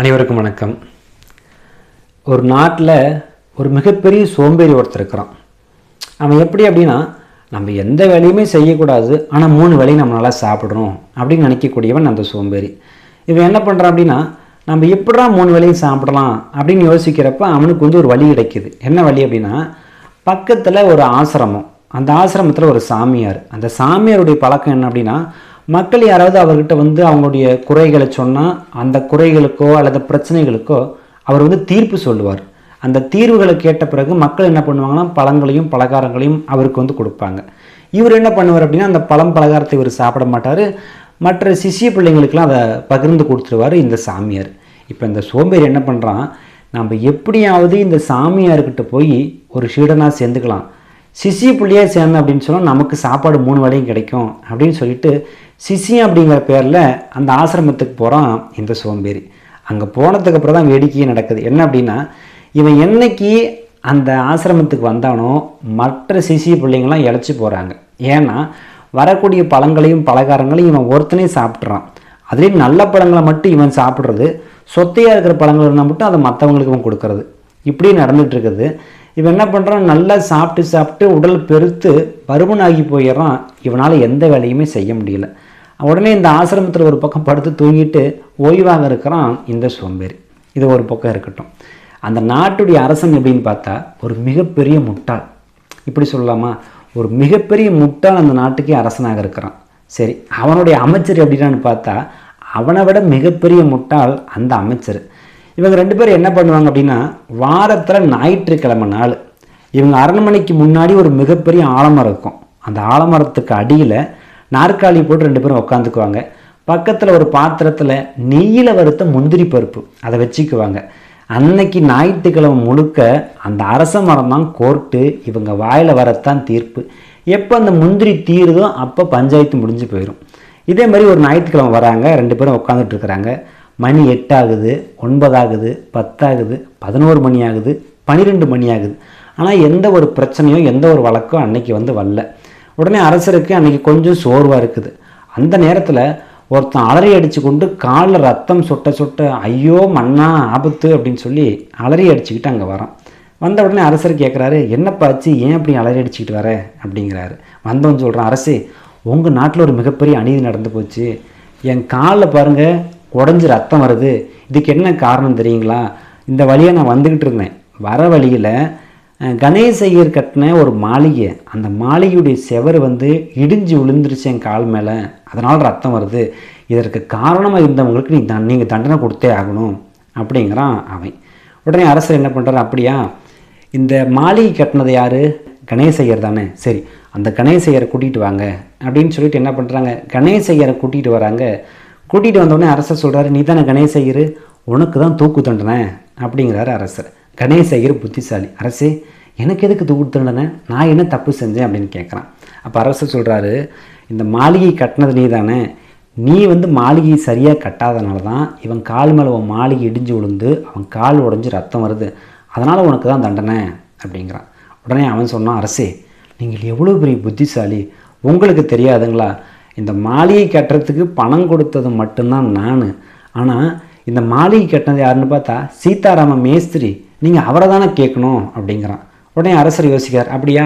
அனைவருக்கும் வணக்கம். ஒரு நாட்டில் ஒரு மிகப்பெரிய சோம்பேறி ஒருத்தர் இருக்கிறான். அவன் எப்படி அப்படின்னா நம்ம எந்த வேலையுமே செய்யக்கூடாது ஆனால் மூணு வேலையும் நம்ம நல்லா சாப்பிடணும் அப்படின்னு நினைக்கக்கூடியவன் அந்த சோம்பேறி. இவன் என்ன பண்ணுறான் அப்படின்னா நம்ம எப்படா மூணு வேலையும் சாப்பிடலாம் அப்படின்னு யோசிக்கிறப்ப அவனுக்கு வந்து ஒரு வழி கிடைக்குது. என்ன வழி அப்படின்னா பக்கத்தில் ஒரு ஆசிரமம். அந்த ஆசிரமத்தில் ஒரு சாமியார். அந்த சாமியாருடைய பழக்கம் என்ன அப்படின்னா மக்கள் யாராவது அவர்கிட்ட வந்து அவங்களுடைய குறைகளை சொன்னால் அந்த குறைகளுக்கோ அல்லது பிரச்சனைகளுக்கோ அவர் வந்து தீர்ப்பு சொல்லுவார். அந்த தீர்வுகளை கேட்ட பிறகு மக்கள் என்ன பண்ணுவாங்கன்னா பழங்களையும் பலகாரங்களையும் அவருக்கு வந்து கொடுப்பாங்க. இவர் என்ன பண்ணுவார் அப்படின்னா அந்த பழம் பலகாரத்தை இவர் சாப்பிட மாட்டார். மற்ற சிஷிய பிள்ளைங்களுக்கெல்லாம் அதை பகிர்ந்து கொடுத்துருவார் இந்த சாமியார். இப்போ இந்த சோம்பேறி என்ன பண்ணுறான் நம்ம எப்படியாவது இந்த சாமியார்கிட்ட போய் ஒரு சீடனாக சேர்ந்துக்கலாம். சிசி புள்ளியே சேர்ந்த அப்படின்னு சொன்னால் நமக்கு சாப்பாடு மூணு வேலையும் கிடைக்கும் அப்படின்னு சொல்லிட்டு சிசி அப்படிங்கிற பேரில் அந்த ஆசிரமத்துக்கு போகிறான் இந்த சோம்பேறி. அங்கே போனதுக்கு அப்புறம் தான் வேடிக்கையே நடக்குது. என்ன அப்படின்னா இவன் என்னைக்கு அந்த ஆசிரமத்துக்கு வந்தானோ மற்ற சிசி பிள்ளைங்களாம் இழைச்சி போகிறாங்க ஏன்னா வரக்கூடிய பழங்களையும் பலகாரங்களையும் இவன் ஒருத்தனே சாப்பிட்றான். அதுலேயும் நல்ல பழங்களை மட்டும் இவன் சாப்பிட்றது சொத்தையாக இருக்கிற பழங்கள் இருந்தால் மட்டும் அதை மற்றவங்களுக்கு இவன் கொடுக்கறது. இப்படி நடந்துகிட்ருக்குது இவன் என்ன பண்ணுறான் நல்லா சாப்பிட்டு சாப்பிட்டு உடல் பெருத்து பருமனாகி போயிடுறான். இவனால் எந்த வேலையுமே செய்ய முடியல. உடனே இந்த ஆசிரமத்தில் ஒரு பக்கம் படுத்து தூங்கிட்டு ஓய்வாக இருக்கிறான் இந்த சோம்பேறி. இது ஒரு பக்கம் இருக்கட்டும். அந்த நாட்டுடைய அரசன் எப்படின்னு பார்த்தா ஒரு மிகப்பெரிய முட்டாள். இப்படி சொல்லலாமா? ஒரு மிகப்பெரிய முட்டாள் அந்த நாட்டுக்கே அரசனாக இருக்கிறான். சரி அவனுடைய அமைச்சர் எப்படின்னு பார்த்தா அவனை விட மிகப்பெரிய முட்டாள் அந்த அமைச்சர். இவங்க ரெண்டு பேரும் என்ன பண்ணுவாங்க அப்படின்னா வாரத்தில் ஞாயிற்றுக்கிழமை நாள் இவங்க அரண்மனைக்கு முன்னாடி ஒரு மிகப்பெரிய ஆலமரம் இருக்கும். அந்த ஆலமரத்துக்கு அடியில் நாற்காலி போட்டு ரெண்டு பேரும் உட்காந்துக்குவாங்க. பக்கத்தில் ஒரு பாத்திரத்தில் நெய்யில் வறுத்த முந்திரி பருப்பு அதை வச்சுக்குவாங்க. அன்னைக்கு ஞாயிற்றுக்கிழமை முழுக்க அந்த அரச மரம் தான் கோர்ட்டு இவங்க வாயில் வரத்தான் தீர்ப்பு. எப்போ அந்த முந்திரி தீருதோ அப்போ பஞ்சாயத்து முடிஞ்சு போயிடும் இதே மாதிரி ஒரு ஞாயிற்றுக்கிழமை வராங்க ரெண்டு பேரும் உட்காந்துட்டு இருக்கிறாங்க. மணி எட்டாகுது ஒன்பதாகுது பத்தாகுது பதினோரு மணி ஆகுது பன்னிரெண்டு மணி ஆகுது ஆனால் எந்த ஒரு பிரச்சனையும் எந்த ஒரு வழக்கம் அன்னைக்கு வந்து வரல. உடனே அரசருக்கு அன்னைக்கு கொஞ்சம் சோர்வாக இருக்குது. அந்த நேரத்தில் ஒருத்தன் அலறி அடித்து கொண்டு காலில் ரத்தம் சுட்ட சுட்ட ஐயோ மண்ணா ஆபத்து அப்படின்னு சொல்லி அலறி அடிச்சுக்கிட்டு அங்கே வரான். வந்த உடனே அரசர் கேட்குறாரு என்னப்பாச்சு ஏன் அப்படி அலறி அடிச்சுக்கிட்டு வர? அப்படிங்கிறாரு. வந்தவன் சொல்கிறான் அரசே உங்கள் நாட்டில் ஒரு மிகப்பெரிய அநீதி நடந்து போச்சு. என் காலில் பாருங்கள் உடஞ்சி ரத்தம் வருது. இதுக்கு என்ன காரணம் தெரியுங்களா? இந்த வழியாக நான் வந்துக்கிட்டு இருந்தேன். வர வழியில் கணேச ஐயர் கட்டின ஒரு மாளிகை. அந்த மாளிகையுடைய செவர் வந்து இடிஞ்சு விழுந்துருச்சு என் கால் மேலே. அதனால் ரத்தம் வருது. இதற்கு காரணமாக இருந்தவங்களுக்கு நீ தன் நீங்கள் தண்டனை கொடுத்தே ஆகணும் அப்படிங்கிறான் அவன். உடனே அரசர் என்ன பண்ணுறாரு அப்படியா? இந்த மாளிகை கட்டினது யார்? கணேசையர் தானே. சரி அந்த கணேசையரை கூட்டிகிட்டு வாங்க. அப்படின்னு சொல்லிட்டு என்ன பண்ணுறாங்க கணேசையரை கூட்டிகிட்டு வராங்க. கூட்டிகிட்டு வந்தோடனே அரசர் சொல்கிறாரு நீ தானே கணேசையர் உனக்கு தான் தூக்கு தண்டனை அப்படிங்கிறாரு அரசர். கணேசையர் புத்திசாலி. அரசே எனக்கு எதுக்கு தூக்கு தண்டனை? நான் என்ன தப்பு செஞ்சேன்? அப்படின்னு கேட்குறான் அப்போ அரசர் சொல்கிறாரு இந்த மாளிகை கட்டினது நீ தானே. நீ வந்து மாளிகையை சரியாக கட்டாதனால தான் இவன் கால் மேலே உன் மாளிகை இடிஞ்சு விழுந்து அவன் கால் உடஞ்சி ரத்தம் வருது. அதனால் உனக்கு தான் தண்டனை அப்படிங்கிறான். உடனே அவன் சொன்னான் அரசே நீங்கள் எவ்வளோ பெரிய புத்திசாலி. உங்களுக்கு தெரியாதுங்களா? இந்த மாளிகை கட்டுறதுக்கு பணம் கொடுத்தது மட்டும்தான் நான். ஆனால் இந்த மாளிகை கட்டினது யாருன்னு பார்த்தா சீதாராம மேஸ்திரி. நீங்கள் அவரை தானே கேட்கணும் அப்படிங்கிறான். உடனே அரசர் யோசிக்கிறார் அப்படியா?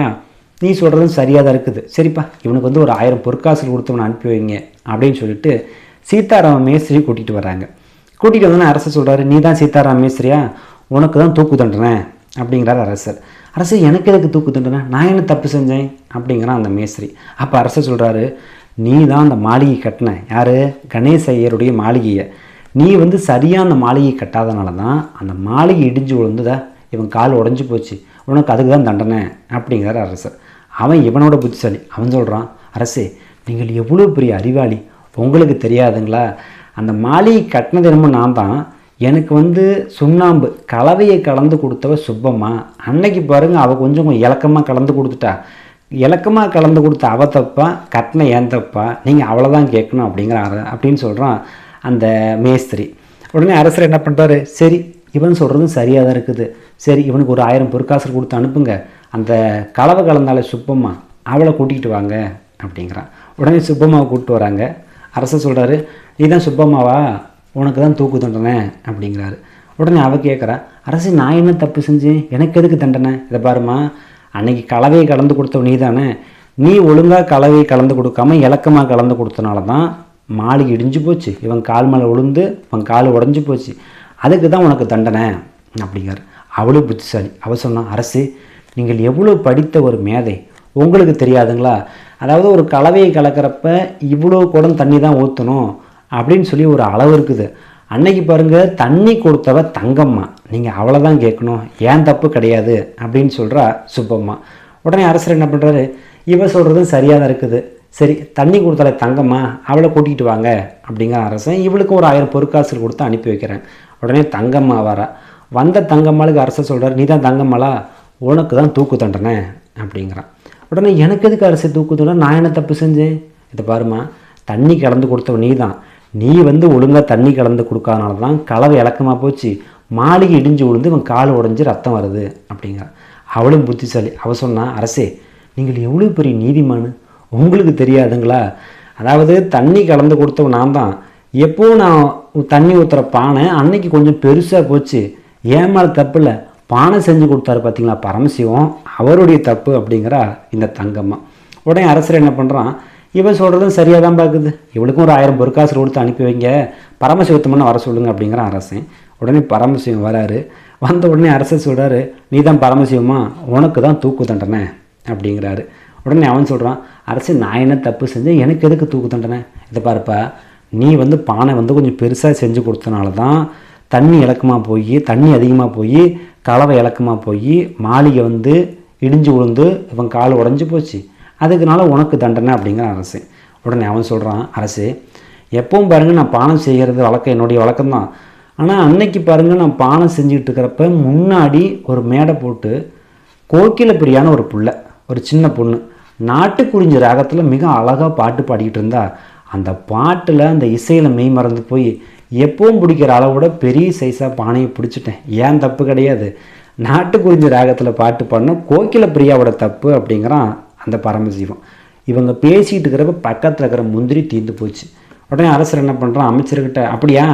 நீ சொல்கிறதும் சரியாக தான் இருக்குது. சரிப்பா இவனுக்கு வந்து ஒரு ஆயிரம் பொற்காசல் கொடுத்தவனை அனுப்பி வைங்க அப்படின்னு சொல்லிட்டு சீதாராம மேஸ்திரி கூட்டிகிட்டு வராங்க கூட்டிகிட்டு வந்தோன்னே அரசர் சொல்கிறாரு நீ தான் சீதாராம மேஸ்திரியா? உனக்கு தான் தூக்கு தண்டனை அப்படிங்கிறார் அரசர். அரசு எனக்கு எதுக்கு தூக்கு தண்டனை? நான் என்ன தப்பு செஞ்சேன்? அப்படிங்கிறான் அந்த மேஸ்திரி. அப்போ அரசு சொல்கிறாரு நீ தான் அந்த மாளிகை கட்டின. யார்? கணேச ஐயருடைய மாளிகையை. நீ வந்து சரியாக அந்த மாளிகை கட்டாதனால தான் அந்த மாளிகை இடிஞ்சு விழுந்துதா இவன் கால் உடஞ்சி போச்சு. உனக்கு அதுக்கு தான் தண்டனை அப்படிங்கிறார் அரசர். அவன் இவனோட புத்திசாலி. அவன் சொல்கிறான் அரசே நீங்கள் எவ்வளோ பெரிய அறிவாளி. உங்களுக்கு தெரியாதுங்களா? அந்த மாளிகை கட்டினது என்னமோ நான் தான். எனக்கு வந்து சுண்ணாம்பு கலவையை கலந்து கொடுத்தவ சுப்பம்மா அன்னைக்கு பாருங்கள் அவள் கொஞ்சம் கொஞ்சம் இலக்கமாக கலந்து கொடுத்துட்டா. இலக்கமாக கலந்து கொடுத்த அவ தப்பா கட்டின ஏன் தப்பா நீங்கள் அவ்வளோதான் கேட்கணும் அப்படிங்கிற அப்படின்னு சொல்கிறான் அந்த மேஸ்திரி. உடனே அரசர் என்ன பண்ணுறாரு சரி இவன் சொல்கிறதும் சரியாக தான் இருக்குது. சரி இவனுக்கு ஒரு ஆயிரம் பொற்காசு கொடுத்து அனுப்புங்க. அந்த கலவை கலந்தாலே சுப்பம்மா அவளை கூட்டிகிட்டு வாங்க அப்படிங்கிறான். உடனே சுப்பம்மாவை கூப்பிட்டு வராங்க. அரசர் சொல்கிறாரு நீ தான் சுப்பம்மாவா? உனக்கு தான் தூக்கு தண்டனை அப்படிங்கிறாரு. உடனே அவ கேட்குறா அரசு நான் என்ன தப்பு செஞ்சேன்? எனக்கு எதுக்கு தண்டனை? இதை பாருமா அன்னைக்கு கலவையை கலந்து கொடுத்தவ நீ தானே நீ ஒழுங்காக கலவையை கலந்து கொடுக்காம இலக்கமாக கலந்து கொடுத்தனால தான் மாடு இடிஞ்சு போச்சு. இவன் கால் மேலே விழுந்து இவன் கால் உடஞ்சி போச்சு. அதுக்கு தான் உனக்கு தண்டனை அப்படிங்கிறார். அவ்வளோ புத்திசாலி. அவள் சொன்னான் அரசு நீங்கள் எவ்வளோ படித்த ஒரு மேதை. உங்களுக்கு தெரியாதுங்களா? அதாவது ஒரு கலவையை கலக்கிறப்ப இவ்வளோ குடம் தண்ணி தான் ஊற்றணும் அப்படின்னு சொல்லி ஒரு அளவு இருக்குது. அன்னைக்கு பாருங்க தண்ணி கொடுத்தவ தங்கம்மா. நீங்கள் அவளை தான் கேட்கணும். ஏன் தப்பு கிடையாது? அப்படின்னு சொல்கிறா சுப்பம்மா. உடனே அரசர் என்ன பண்ணுறாரு இவ சொல்கிறதும் சரியாக தான் இருக்குது. சரி தண்ணி கொடுத்தால தங்கம்மா அவளை கூட்டிகிட்டு வாங்க அப்படிங்கிற அரசன் இவளுக்கும் ஒரு ஆயிரம் பொற்காசு கொடுத்து அனுப்பி வைக்கிறேன். உடனே தங்கம்மா வரா. வந்த தங்கம்மாளுக்கு அரசர் சொல்கிறார் நீ தான் தங்கம்மாளா? உனக்கு தான் தூக்கு தண்டனை. அப்படிங்கிறான். உடனே எனக்கு எதுக்கு அரசு தூக்கு தண்டனை? நான் என்ன தப்பு செஞ்சேன்? இதை பாருமா தண்ணி கலந்து கொடுத்தவ நீ தான் நீ வந்து ஒழுங்காக தண்ணி கலந்து கொடுக்காதனால தான் கலவை இலக்கமாக போச்சு. மாளிகை இடிஞ்சு விழுந்து இவன் கால் உடஞ்சி ரத்தம் வருது அப்படிங்கிற அவளும் புத்திசாலி. அவள் சொன்னா அரசே நீங்கள் எவ்வளோ பெரிய நீதிமானு? உங்களுக்கு தெரியாதுங்களா? அதாவது தண்ணி கலந்து கொடுத்தவன் நான் தான். எப்போவும் நான் தண்ணி ஊற்றுற பானை அன்னைக்கு கொஞ்சம் பெருசாக போச்சு. ஏன் மேலே தப்பு இல்லை? பானை செஞ்சு கொடுத்தாரு பார்த்தீங்களா பரமசிவம். அவருடைய தப்பு அப்படிங்கிறா இந்த தங்கம்மா. உடனே அரசர் என்ன பண்ணுறான் இவன் சொல்கிறதும் சரியாக தான் பார்க்குது இவளுக்கும் ஒரு ஆயிரம் பொற்காசு கொடுத்து அனுப்பி வைங்க. பரமசிவத்தம்னு வர சொல்லுங்க அப்படிங்கிற அரசன். உடனே பரமசிவம் வராரு. வந்த உடனே அரசர் சொல்கிறாரு நீ தான் பரமசிவமா? உனக்கு தான் தூக்கு தண்டனை. அப்படிங்கிறாரு. உடனே அவன் சொல்கிறான் அரசு நான் என்ன தப்பு செஞ்சேன்? எனக்கு எதுக்கு தூக்கு தண்டனை? இதை பாருப்பா நீ வந்து பானை வந்து கொஞ்சம் பெருசாக செஞ்சு கொடுத்தனால தான் தண்ணி இலக்கமாக போய் தண்ணி அதிகமாக போய் கலவை இலக்கமாக போய் மாளிகை வந்து இடிஞ்சு விழுந்து இவன் கால் உடஞ்சி போச்சு. அதுக்குனால உனக்கு தண்டனை அப்படிங்கிற அரசு. உடனே அவன் சொல்கிறான் அரசு எப்பவும் பாருங்கள் நான் பானம் செய்கிறது வழக்கம் என்னுடைய வழக்கம் தான் ஆனால் அன்னைக்கு பாருங்கள் நான் பானம் செஞ்சுக்கிட்டு இருக்கிறப்ப முன்னாடி ஒரு மேடை போட்டு கோகில பிரியான ஒரு புள்ள ஒரு சின்ன பொண்ணு நாட்டுக்குறிஞ்சி ராகத்தில் மிக அழகாக பாட்டு பாடிக்கிட்டு இருந்தா. அந்த பாட்டில் அந்த இசையில் மெய் மறந்து போய் எப்பவும் பிடிக்கிற அளவோட பெரிய சைஸாக பானையை பிடிச்சிட்டேன். ஏன் தப்பு கிடையாது? நாட்டுக்குறிஞ்சி ராகத்தில் பாட்டு பாடினா கோகில பிரியாவோட தப்பு அப்படிங்கிறான் அந்த பரமசிவம் இவங்க பேசிகிட்டு இருக்கிறப்ப பக்கத்தில் இருக்கிற முந்திரி தீர்ந்து போச்சு. உடனே அரசர் என்ன பண்ணுறான் அமைச்சர்கிட்ட அப்படியா?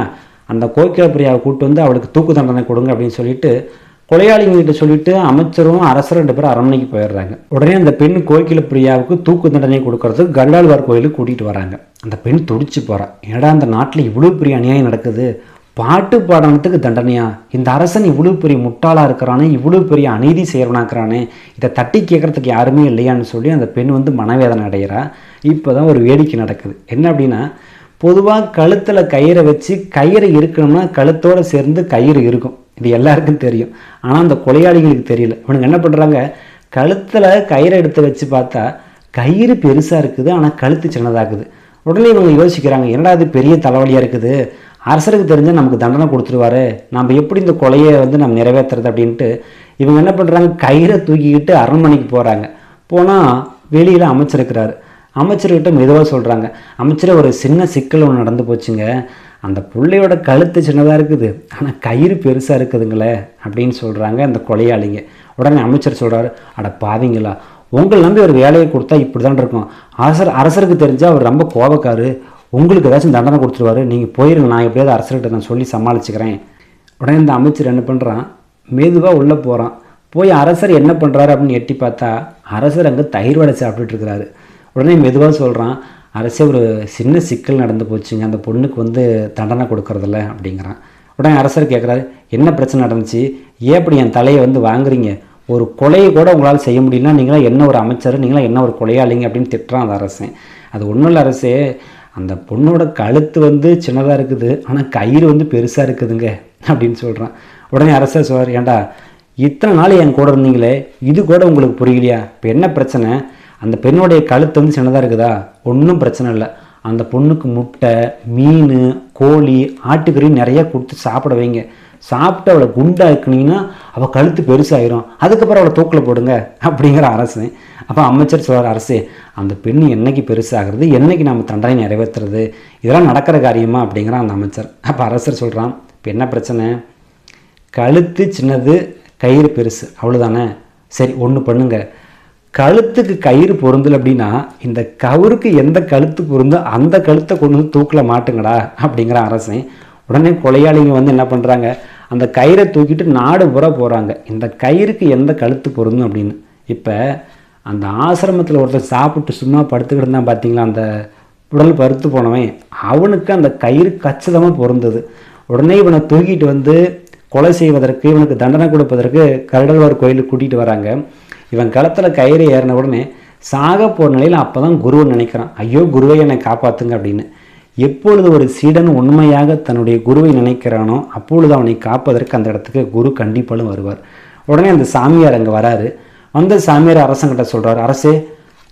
அந்த கோகில கூப்பிட்டு வந்து அவளுக்கு தூக்கு தண்டனை கொடுங்க அப்படின்னு சொல்லிட்டு கொலையாளிங்ககிட்ட சொல்லிட்டு அமைச்சரும் அரசரும் ரெண்டு பேரும் அரண்மனைக்கு போயிடுறாங்க. உடனே அந்த பெண் கோகில பிரியாவுக்கு தூக்கு தண்டனை கொடுக்கறதுக்கு கண்டாழ்வார் கோயிலுக்கு கூட்டிகிட்டு வராங்க. அந்த பெண் துடிச்சு போகிறான் ஏடா அந்த நாட்டில் இவ்வளோ பெரிய அநியாயம் நடக்குது? பாட்டு பாடனத்துக்கு தண்டனையா? இந்த அரசன் இவ்வளோ பெரிய முட்டாளாக இருக்கிறானே இவ்வளோ பெரிய அநீதி செய்கிறவனாக்குறானே இதை தட்டி கேட்கறதுக்கு யாருமே இல்லையான்னு சொல்லி அந்த பெண் வந்து மனவேதனை அடைகிறா. இப்போ தான் ஒரு வேடிக்கை நடக்குது. என்ன அப்படின்னா பொதுவாக கழுத்தில் கயிறை வச்சு கயிறு இருக்கணும்னா கழுத்தோடு சேர்ந்து கயிறு இருக்கும். இது எல்லாருக்கும் தெரியும். ஆனால் அந்த கொலையாளிகளுக்கு தெரியல. இவனுங்க என்ன பண்ணுறாங்க கழுத்தில் கயிறை எடுத்து வச்சு பார்த்தா கயிறு பெருசாக இருக்குது ஆனால் கழுத்து சின்னதாகுது உடனே இவங்க யோசிக்கிறாங்க என்னடா அது பெரிய தலைவலியாக இருக்குது? அரசருக்கு தெரிஞ்சால் நமக்கு தண்டனை கொடுத்துருவாரு. நம்ம எப்படி இந்த கொலையை வந்து நம்ம நிறைவேற்றுறது அப்படின்ட்டு இவங்க என்ன பண்ணுறாங்க கயிறை தூக்கிக்கிட்டு அரண்மனைக்கு போகிறாங்க போனால் வெளியில் அமைச்சிருக்கிறாரு அமைச்சர்கிட்ட மெதுவாக சொல்கிறாங்க அமைச்சர் ஒரு சின்ன சிக்கல் ஒன்று நடந்து போச்சுங்க. அந்த பிள்ளையோட கழுத்து சின்னதாக இருக்குது. ஆனால் கயிறு பெருசாக இருக்குதுங்களே அப்படின்னு சொல்கிறாங்க அந்த கொலையாளிங்க. உடனே அமைச்சர் சொல்கிறாரு அட பாவிங்களா உங்களை நம்பி ஒரு வேலையை கொடுத்தா இப்படி தான் இருக்கும். அரசர் அரசருக்கு தெரிஞ்சால் அவர் ரொம்ப கோபக்காரு. உங்களுக்கு ஏதாச்சும் தண்டனை கொடுத்துருவாரு நீங்கள் போயிருங்க நான் எப்படியாவது அரசர்கிட்ட நான் சொல்லி சமாளிச்சுக்கிறேன். உடனே இந்த அமைச்சர் என்ன பண்ணுறான் மெதுவாக உள்ளே போகிறான் போய் அரசர் என்ன பண்ணுறாரு அப்படின்னு எட்டி பார்த்தா அரசர் அங்கே தயிர் வடை சாப்பிட்டுட்டு இருக்கிறாரு. உடனே மெதுவாக சொல்கிறான் அரசே ஒரு சின்ன சிக்கல் நடந்து போச்சுங்க. அந்த பொண்ணுக்கு வந்து தண்டனை கொடுக்கறதில்ல அப்படிங்கிறான். உடனே அரசர் கேட்குறாரு என்ன பிரச்சனை நடந்துச்சு? ஏன் அப்படி என் தலையை வந்து வாங்குறீங்க? ஒரு கொலையை கூட உங்களால் செய்ய முடியலன்னா நீங்களாம் என்ன ஒரு அமைச்சர்? நீங்களாம் என்ன ஒரு கொலையாளிங்க? அப்படின்னு திட்டுறான் அந்த அரசன். அது ஒன்றும் இல்லை அரசே அந்த பொண்ணோட கழுத்து வந்து சின்னதாக இருக்குது ஆனால் கயிறு வந்து பெருசாக இருக்குதுங்க அப்படின்னு சொல்கிறான் உடனே அரசர் சொல்றார் ஏன்டா இத்தனை நாள் என் கூட இருந்தீங்களே? இது கூட உங்களுக்கு புரியலையா? இப்போ என்ன பிரச்சனை? அந்த பெண்ணுடைய கழுத்து வந்து சின்னதாக இருக்குதா? ஒன்றும் பிரச்சனை இல்லை. அந்த பொண்ணுக்கு முட்டை மீன் கோழி ஆட்டுக்கறி நிறைய கொடுத்து சாப்பிட வைங்க. சாப்பிட்டு அவளை குண்டாக்குனீங்கன்னா அவள் கழுத்து பெருசாயிரும். அதுக்கப்புறம் அவளை தூக்கில் போடுங்க அப்படிங்கிற அரசு. அப்போ அமைச்சர் சொல்கிறார் அரசே அந்த பெண் என்னைக்கு பெருசாகிறது? என்னைக்கு நம்ம தண்டனை நிறைவேற்றுறது? இதெல்லாம் நடக்கிற காரியமா? அப்படிங்கிறான் அந்த அமைச்சர். அப்போ அரசர் சொல்கிறான் இப்போ என்ன பிரச்சனை? கழுத்து சின்னது கயிறு பெருசு. அவ்வளோதானே சரி ஒன்று பண்ணுங்க. கழுத்துக்கு கயிறு பொருந்தல் அப்படின்னா இந்த கவுருக்கு எந்த கழுத்து பொருந்தோ அந்த கழுத்தை கொண்டு வந்து தூக்கில் மாட்டுங்கடா அப்படிங்கிற அரசன் உடனே கொலையாளிங்க வந்து என்ன பண்ணுறாங்க அந்த கயிறை தூக்கிட்டு நாடு புற போகிறாங்க இந்த கயிறுக்கு எந்த கழுத்து பொருந்தும் அப்படின்னு. இப்போ அந்த ஆசிரமத்தில் ஒருத்தர் சாப்பிட்டு சும்மா படுத்துக்கிட்டு இருந்தான் பார்த்தீங்களா அந்த உடல் பருத்து போனவன். அவனுக்கு அந்த கயிறு கச்சிதமாக பொருந்தது. உடனே இவனை தூக்கிட்டு வந்து கொலை செய்வதற்கு இவனுக்கு தண்டனை கொடுப்பதற்கு கருடல்வார் கோயிலுக்கு கூட்டிகிட்டு வராங்க. இவன் களத்தில் கயிறு ஏறின உடனே சாக போகிற நிலையில் அப்போ தான் குருவை நினைக்கிறான். ஐயோ குருவை என்னை காப்பாற்றுங்க அப்படின்னு. எப்பொழுது ஒரு சீடன் உண்மையாக தன்னுடைய குருவை நினைக்கிறானோ அப்பொழுது அவனை காப்பதற்கு அந்த இடத்துக்கு குரு கண்டிப்பாலும் வருவார். உடனே அந்த சாமியார் அங்கே வராரு. வந்த சாமியார் அரசங்கிட்ட சொல்கிறார் அரசே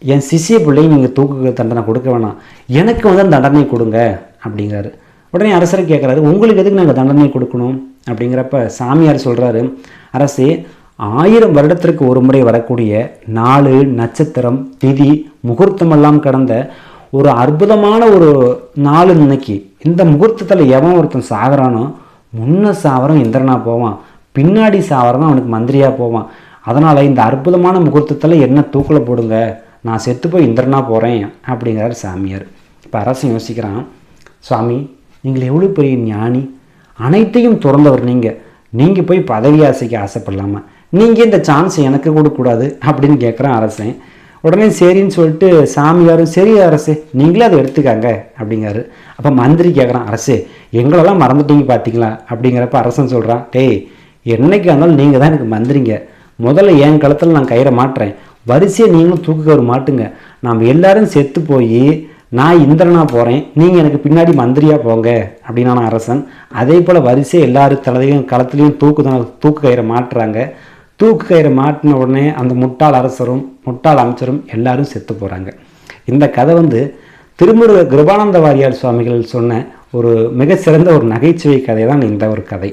என் சிசிய பிள்ளையும் நீங்கள் தூக்கு தண்டனை கொடுக்க வேணாம். எனக்கு வந்து அந்த தண்டனை கொடுங்க அப்படிங்கிறாரு. உடனே அரசர் கேட்குறாரு உங்களுக்கு எதுக்கு நாங்கள் தண்டனை கொடுக்கணும்? அப்படிங்கிறப்ப சாமியார் சொல்கிறாரு அரசே ஆயிரம் வருடத்திற்கு ஒரு முறை வரக்கூடிய நாலு நட்சத்திரம் திதி முகூர்த்தமெல்லாம் கடந்த ஒரு அற்புதமான ஒரு நாலு இன்னைக்கு. இந்த முகூர்த்தத்தில் எவன் ஒருத்தன் சாகிறானோ முன்ன சாவரம் இந்திரனா போவான். பின்னாடி சாவரம் தான் அவனுக்கு மந்திரியாக போவான். அதனால் இந்த அற்புதமான முகூர்த்தத்தில் என்ன தூக்கில் போடுங்க? நான் செத்து போய் இந்திரனா போகிறேன் அப்படிங்கிறார் சாமியார். இப்போ அரசன் யோசிக்கிறான் சுவாமி நீங்கள் எவ்வளோ பெரிய ஞானி? அனைத்தையும் திறந்தவர் நீங்கள் நீங்கள் போய் பதவி ஆசைக்கு ஆசைப்படலாமா? நீங்கள் இந்த சான்ஸ் எனக்கு கொடுக்கூடாது அப்படின்னு கேட்குறான் அரசன். உடனே சரின்னு சொல்லிட்டு சாமியாரும் சரி அரசு நீங்களே அதை எடுத்துக்காங்க அப்படிங்கிறாரு. அப்போ மந்திரி கேட்குறான் அரசு எங்களெல்லாம் மறந்துட்டீங்க பார்த்தீங்களா அப்படிங்கிறப்ப அரசன் சொல்கிறான் டேய் என்னைக்கு இருந்தாலும் நீங்கள் தான் எனக்கு மந்திரிங்க. முதல்ல என் களத்தில் நான் கயிறை மாட்டுறேன். வரிசையை நீங்களும் தூக்குக்கவர் மாட்டுங்க. நாம் எல்லாரும் செத்து போய் நான் இந்திரனாக போகிறேன் நீங்கள் எனக்கு பின்னாடி மந்திரியாக போங்க அப்படின்னான அரசன். அதே போல் வரிசை எல்லாரும் தலையும் களத்துலேயும் தூக்கு தூக்கு கயிறை மாட்டுறாங்க. தூக்கு கயிறு மாட்டின உடனே அந்த முட்டாள் அரசரும் முட்டாள் அமைச்சரும் எல்லாரும் செத்து போகிறாங்க இந்த கதை வந்து திருமுருக கிருபானந்த வாரியார் சுவாமிகள் சொன்ன ஒரு மிக சிறந்த ஒரு நகைச்சுவை கதை தான் இந்த ஒரு கதை.